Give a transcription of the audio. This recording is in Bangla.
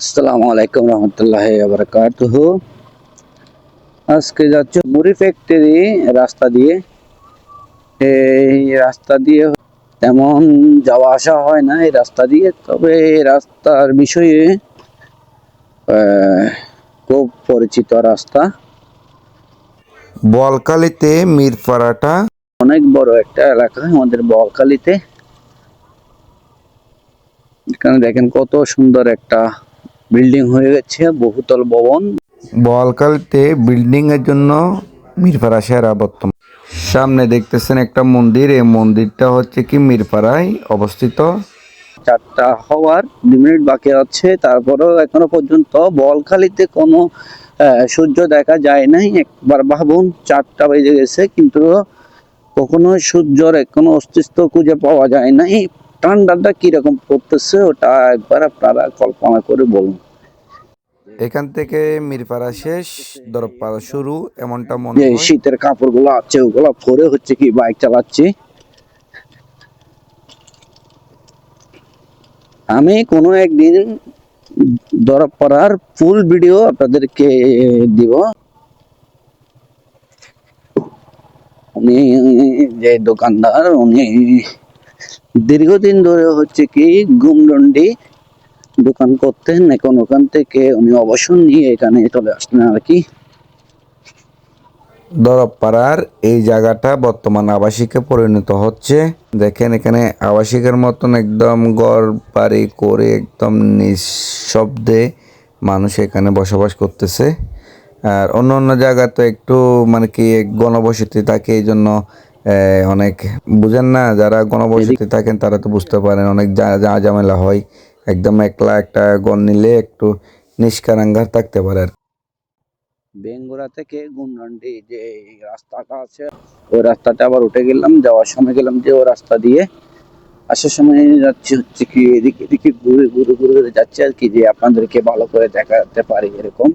আসসালামু আলাইকুম রহমতুল্লাহ বারকাতুহ আজকে যাচ্ছে মুড়ি ফ্যাক্টরি রাস্তা দিয়ে। এই রাস্তা দিয়ে তেমন যাওয়া আসা হয় না এই রাস্তা দিয়ে তবে এই রাস্তার বিষয়ে খুব পরিচিত রাস্তা। বলকালিতে মিরপাড়াটা। অনেক বড় একটা এলাকা আমাদের বলকালিতে। এখানে দেখেন কত সুন্দর একটা বিল্ডিং হয়ে গেছে বহুতল ভবন। বলকালিতে বিল্ডিং এর জন্য মিরপাড়া সেরা বর্তমান। সামনে দেখতেছেন একটা মন্দির এই মন্দিরটা হচ্ছে কি মিরপাড়ায় অবস্থিত। চারটা হওয়ার দু মিনিট বাকি আছে তারপরেও এখনও পর্যন্ত বলখালিতে কোনো সূর্য দেখা যায় নাই। একবার ভাবুন চারটা বেজে গেছে কিন্তু কখনো সূর্যর কোনো অস্তিত্ব খুঁজে পাওয়া যায় নাই। ঠান্ডাটা কীরকম পড়তেছে ওটা একবার আপনারা কল্পনা করে বলুন। এখান থেকে মিরপাড়া শেষ দরপাড়া শুরু এমনটা মনে হয়। শীতের কাপড়গুলো আছে ওগুলো পরে হচ্ছে কি বাইক চালাচ্ছি। আমি কোনো একদিন দরব পড়ার ফুল ভিডিও আপনাদেরকে দিব। উনি যে দোকানদার উনি দীর্ঘদিন ধরে হচ্ছে কি গুমডন্ডি দোকান করতেন, এখন ওখান থেকে উনি অবসর নিয়ে এখানে চলে আসলেন আর কি। দরপাড়ার এই জায়গাটা বর্তমান আবাসিকে পরিণত হচ্ছে। দেখেন এখানে আবাসিকের মতন একদম ঘর বাড়ি করে একদম নিঃশব্দে মানুষ এখানে বসবাস করতেছে। আর অন্য অন্য জায়গা তো একটু মানে কি গণবসতি থাকে, এই জন্য অনেক বুঝেন না যারা গণবসতি থাকেন তারা তো বুঝতে পারেন অনেক যা যা ঝামেলা হয় একদম একলা একটা গণ নিলে একটু নিষ্কারাঙ্গার থাকতে পারে আর বেঙ্গুরা থেকে গুমরান্ডি যে রাস্তাটা আছে ওই রাস্তাটা আবার উঠে গেলাম যাওয়ার সময় গেলাম যে ও রাস্তা দিয়ে। আসার সময় যাচ্ছি হচ্ছে কি এদিকে এদিকে ঘুরে ঘুরে ঘুরে যাচ্ছে আর কি যে আপনাদেরকে ভালো করে দেখাতে পারি এরকম।